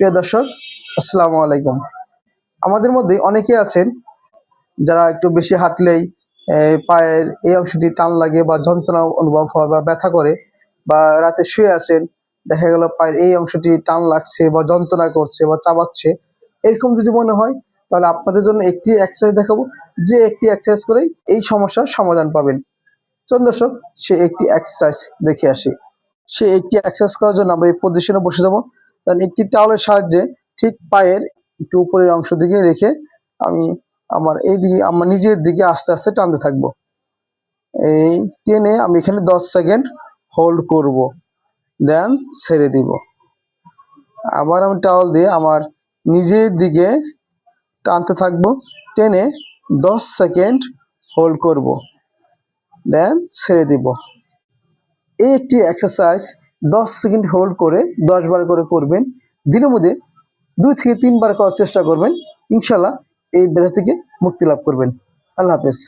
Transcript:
প্রিয় দর্শক, আসসালামু আলাইকুম। আমাদের মধ্যে অনেকে আছেন যারা একটু বেশি হাঁটলেই পায়ের এই অংশটি টান লাগে বা যন্ত্রণা অনুভব হয় বা ব্যথা করে বা রাতে শুয়ে আছেন, দেখা গেল পায়ের এই অংশটি টান লাগছে বা যন্ত্রণা করছে বা চাবাচ্ছে, এরকম যদি মনে হয়, তাহলে আপনাদের জন্য একটি এক্সারসাইজ দেখাবো। যে একটি এক্সারসাইজ করেই এই সমস্যার সমাধান পাবেন। চলুন দর্শক, সে একটি এক্সারসাইজ দেখে আসি। সে একটি এক্সারসাইজ করার জন্য আমরা এই পজিশনে বসে যাব। দেন একটি টাওয়ালের সাহায্যে ঠিক পায়ের একটু উপরের অংশ দিকে রেখে আমি আমার এই দিকে, আমার নিজের দিকে আস্তে আস্তে টানতে থাকব। এই টেনে আমি এখানে দশ সেকেন্ড হোল্ড করব। দেন ছেড়ে দিব। আবার আমি টাওয়াল দিয়ে আমার নিজের দিকে টানতে থাকব, টেনে দশ সেকেন্ড হোল্ড করব। দেন ছেড়ে দিব। এই একটি এক্সারসাইজ দশ সেকেন্ড হোল্ড করে, দশ বার করে করবেন। দিনের মধ্যে দুই থেকে তিনবার করার চেষ্টা করবেন। ইনশাল্লাহ এই ব্যথা থেকে মুক্তি লাভ করবেন। আল্লাহ হাফেজ।